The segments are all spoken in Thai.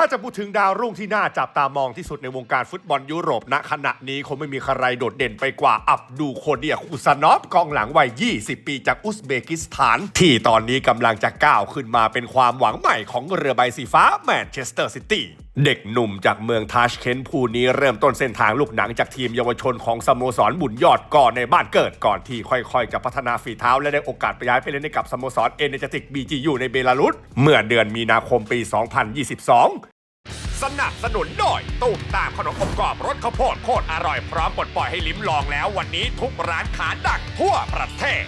ถ้าจะพูดถึงดาวรุ่งที่น่าจับตามองที่สุดในวงการฟุตบอลยุโรปณขณะนี้คงไม่มีใครโดดเด่นไปกว่าอับดูโคเดียคูซนอฟกองหลังวัย 20 ปีจากอุซเบกิสถาน ที่ตอนนี้กำลังจะก้าวขึ้นมาเป็นความหวังใหม่ของเรือใบสีฟ้าแมนเชสเตอร์ซิตี้ เด็กหนุ่มจากเมืองทาชเคนผู้นี้เริ่มต้นเส้นทางลูกหนังจากทีมเยาวชนของสโมสรบุญยอดก่อนในบ้านเกิดก่อนที่ค่อยๆ จะพัฒนาฝีเท้าและได้โอกาสไปย้ายไปเล่นในกับสโมสรเอเนจติกบีจียูในเบลารุสเมื่อเดือนมีนาคมปี 2022 สนับสนุนโดยตูมตามขนมอบกรอบรสข้าวโพดโคตรอร่อยพร้อมปลดปล่อยให้ลิ้มลองแล้ววันนี้ทุกร้านขาดังทั่วประเทศ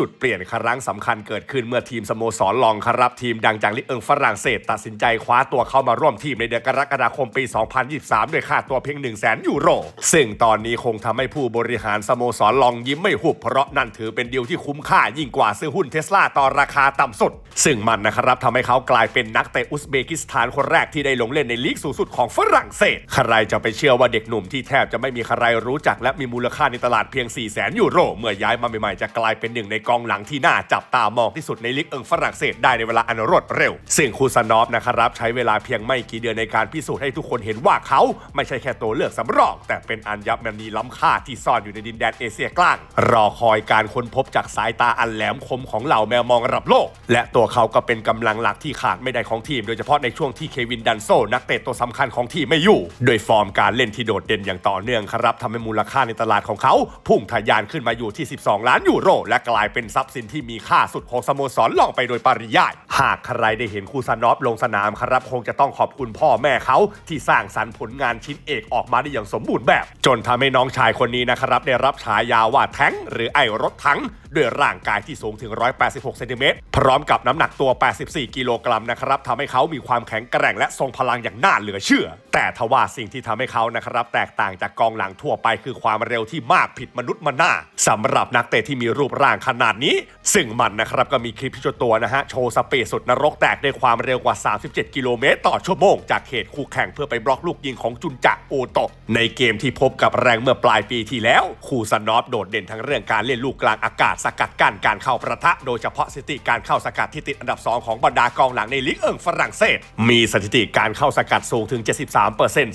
จุดเปลี่ยนครั้งสำคัญเกิดขึ้นเมื่อทีมสโมสรลองครับทีมดังจากลิกเอิงฝรั่งเศส ตัดสินใจคว้าตัวเข้ามาร่วมทีมในเดือนกรกฎาคมปี 2023 ด้วยค่าตัวเพียง 1 0 0 0 0แสนยูโร ซึ่งตอนนี้คงทำให้ผู้บริหารสโมสรลองยิ้มไม่หุบ เพราะนั่นถือเป็นดีลที่คุ้มค่ายิ่งกว่าซื้อหุ้นเทสลาต่อราคาต่ำสุด ซึ่งมันนะครับทำให้เขากลายเป็นนักเตะอุซเบกิสถานคนแรกที่ได้ลงเล่นในลีกสูงสุดของฝรั่งเศส ใครจะไปเชื่อว่าเด็กหนุ่มที่แทบจะไม่มีใครรู้จักและมีมูลค่าในตลาดเพียง 4 0 0 0 0 0ยูโร เมื่อย้ายมาใหม่ๆจะกลายเป็นหนึ่งในกองหลังที่น่าจับตามองที่สุดในลีกเอิงฝรั่งเศสได้ในเวลาอันรวดเร็ว ซึ่งคูซานอฟนะครับใช้เวลาเพียงไม่กี่เดือนในการพิสูจน์ให้ทุกคนเห็นว่าเขาไม่ใช่แค่ตัวเลือกสำรอง แต่เป็นอัญมณีล้ำค่าที่ซ่อนอยู่ในดินแดนเอเชียกลาง รอคอยการค้นพบจากสายตาอันแหลมคมของเหล่าแมวมองระดับโลก และตัวเขาก็เป็นกำลังหลักที่ขาดไม่ได้ของทีม โดยเฉพาะในช่วงที่เควินดันโซนักเตะตัวสำคัญของทีมไม่อยู่ โดยฟอร์มการเล่นที่โดดเด่นอย่างต่อเนื่องครับทำให้มูลค่าในตลาดของเขา พุ่งทะยานขึ้นมาอยู่ที่ 12 ล้านยูโร และกลายเป็นทรัพย์สินที่มีค่าสุดของสโมสรลองไปโดยปริยาย หากใครได้เห็นคูซานอฟลงสนามครับคงจะต้องขอบคุณพ่อแม่เขาที่สร้างสรรค์ผลงานชิ้นเอกออกมาได้อย่างสมบูรณ์แบบ จนทำให้น้องชายคนนี้นะครับได้รับฉายาว่าแท้งหรือไอรถทั้งด้วยร่างกายที่สูงถึง 186 เซนติเมตร พร้อมกับน้ำหนักตัว 84 กิโลกรัมนะครับทำให้เขามีความแข็งแกร่งและทรงพลังอย่างน่าเหลือเชื่อแต่ทว่าสิ่งที่ทำให้เขานะครับ แตกต่างจากกองหลังทั่วไปคือความเร็วที่มากผิดมนุษย์มนาสำหรับนักเตะที่มีรูปร่างขนาดนี้ ซึ่งมันนะครับก็มีคลิปที่เจ้าตัวนะฮะ โชว์สเปซสุดนรกแตกด้วยความเร็วกว่า 37 กิโลเมตร ต่อชั่วโมง จากเขตคู่แข่งเพื่อไปบล็อกลูกยิงของจุนจักโอโตะในเกมที่พบกับแรงเมื่อปลายปีที่แล้ว คูซานอฟโดดเด่นทั้งเรื่องการเล่นลูกกลางอากาศสกัดกั้นการเข้าประทะ โดยเฉพาะสถิติการเข้าสกัดที่ติดอันดับ 2 ของบรรดากองหลังในลีกเอิงฝรั่งเศส มีสถิติการเข้าสกัดสูงถึง 73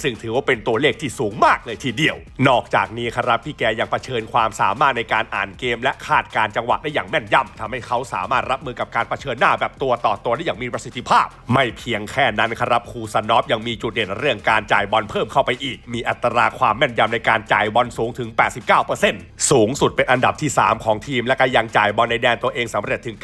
ซึ่งถือว่าเป็นตัวเลขที่สูงมากเลยทีเดียว นอกจากนี้ครับพี่แกยังเผชิญความสามารถในการอ่านเกม และคาดการจังหวะได้อย่างแม่นยำทำให้เขาสามารถรับมือกับการเผชิญหน้าแบบตัวต่อตัวได้อย่างมีประสิทธิภาพ ไม่เพียงแค่นั้นครับครูซานอฟยังมีจุดเด่นเรื่องการจ่ายบอลเพิ่มเข้าไปอีก มีอัตราความแม่นยำในการจ่ายบอลสูงถึง 89%สูงสุดเป็นอันดับที่ 3 ของทีม และก็ยังจ่ายบอลในแดนตัวเองสำเร็จถึง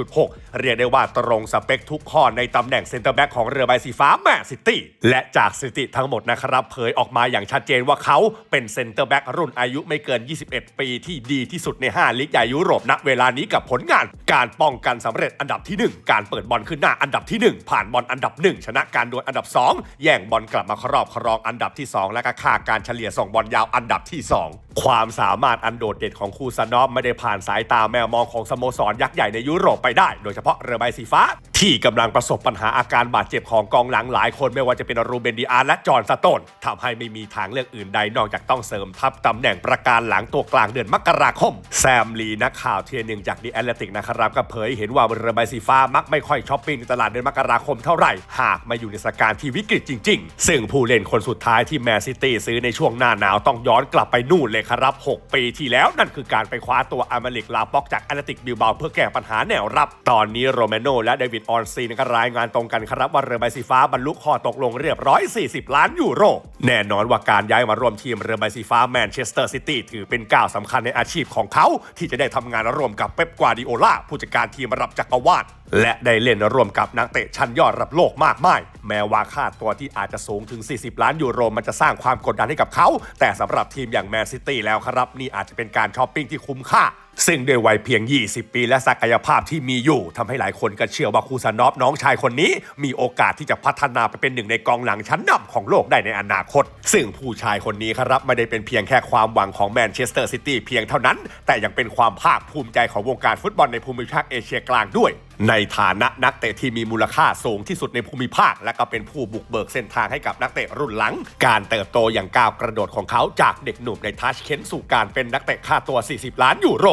91.6 เรียกได้ว่าตรงสเปคทุกข้อในตำแหน่งเซนเตอร์แบ็กของเรือใบสีฟ้าแมนซิตี้และจากสถิติทั้งหมดนะครับเผยออกมาอย่างชัดเจนว่าเขาเป็นเซนเตอร์แบ็กรุ่นอายุไม่เกิน 21 ปีที่ดีที่สุดใน 5 ลีกใหญ่ยุโรปณเวลานี้กับผลงาน การป้องกันสำเร็จอันดับที่ 1 การเปิดบอลขึ้นหน้าอันดับที่ 1 ผ่านบอลอันดับ 1 ชนะการดวลอันดับ 2 แย่งบอลกลับมาครอบครองอันดับที่ 2 และก็ค่าการเฉลี่ยส่งบอลยาวอันดับที่ 2ความสามารถอันโดดเด่นของคูซานอฟไม่ได้ผ่านสายตาแมวมองของสโมสรยักษ์ใหญ่ในยุโรปไปได้ โดยเฉพาะเรือใบสีฟ้า ที่กำลังประสบปัญหาอาการบาดเจ็บของกองหลังหลายคนไม่ว่าจะเป็นรูเบนดีอาร์และจอห์นสโตนทำให้ไม่มีทางเลือกอื่นใดนอกจากต้องเสริมทัพตำแหน่งประการหลังตัวกลางเดือนมกราคม แซมลีนักข่าวเทียนหนึ่งจากดีแอตเลติกนะครับก็เผยเห็นว่าเรือใบสีฟ้ามักไม่ค่อยช้อปปิ้งในตลาดเดือนมกราคมเท่าไหร่หากมาอยู่ในสถานการณ์ที่วิกฤตจริง ๆ ซึ่งผู้เล่นคนสุดท้ายที่แมนซิตี้ซื้อในช่วงหน้าหนาวต้องย้อนกลับไปนู่นเลยครับ 6 ปีที่แล้วนั่นคือการไปคว้าตัวอามาลิกลาป็อกจากแอตเลติกบิลบาเพื่อแก้ปัญหาแนวรับ ตอนนี้โรเมโนและเดวิดออนซีนก็รายงานตรงกันครับว่าเรือใบสีฟ้าบรรลุข้อตกลงเรียบร้อย 40 ล้านยูโร แน่นอนว่าการย้ายมาร่วมทีมเรือใบสีฟ้าแมนเชสเตอร์ซิตี้ถือเป็นก้าวสำคัญในอาชีพของเขา ที่จะได้ทำงานร่วมกับเป๊ปกวาดิโอลาผู้จัดการทีมระดับจักรวาลและได้เล่นร่วมกับนักเตะชั้นยอดระดับโลกมากมาย แม้ว่าค่าตัวที่อาจจะสูงถึง 40 ล้านยูโรมันจะสร้างความกดดันให้กับเขา แต่สำหรับทีมอย่างแมนซิตี้แล้วครับ นี่อาจจะเป็นการช้อปปิ้งที่คุ้มค่าซึ่งด้วยวัยเพียง 20 ปี และศักยภาพที่มีอยู่ทำให้หลายคนก็เชื่อว่าคูซานอฟน้องชายคนนี้ มีโอกาสที่จะพัฒนาไปเป็นหนึ่งในกองหลังชั้นนำของโลกได้ในอนาคต ซึ่งผู้ชายคนนี้ครับไม่ได้เป็นเพียงแค่ความหวังของแมนเชสเตอร์ซิตี้เพียงเท่านั้น แต่ยังเป็นความภาคภูมิใจของวงการฟุตบอลในภูมิภาคเอเชียกลางด้วยในฐานะนักเตะที่มีมูลค่าสูงที่สุดในภูมิภาค และก็เป็นผู้บุกเบิกเส้นทางให้กับนักเตะรุ่นหลัง การเติบโตอย่างก้าวกระโดดของเขาจากเด็กหนุ่มในทัชเค้นสู่การเป็นนักเตะค่าตัว 40 ล้านยูโร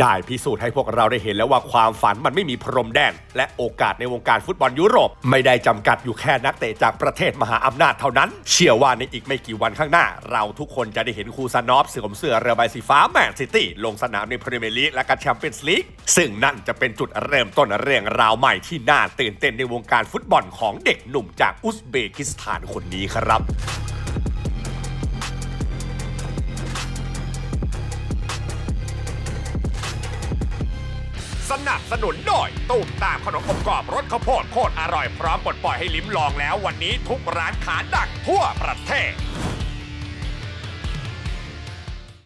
ได้พิสูจน์ให้พวกเราได้เห็นแล้วว่าความฝันมันไม่มีพรมแดน และโอกาสในวงการฟุตบอลยุโรป ไม่ได้จำกัดอยู่แค่นักเตะจากประเทศมหาอำนาจเท่านั้น เชื่อว่าในอีกไม่กี่วันข้างหน้า เราทุกคนจะได้เห็นคูซานอฟสวมเสื้อเรือใบสีฟ้าแมนซิตี้ลงสนามในพรีเมียร์ลีกและก็แชมเปี้ยนส์ลีกซึ่งนั่นจะเป็นจุดเริ่มต้นเรื่องราวใหม่ที่น่าตื่นเต้นในวงการฟุตบอลของเด็กหนุ่มจากอุซเบกิสถานคนนี้ครับสนับสนุนโดยตูมตามขนมอบกรอบรสข้าวโพดโคตรอร่อยพร้อมปลดปล่อยให้ลิ้มลองแล้ววันนี้ทุกร้านขาดังทั่วประเทศ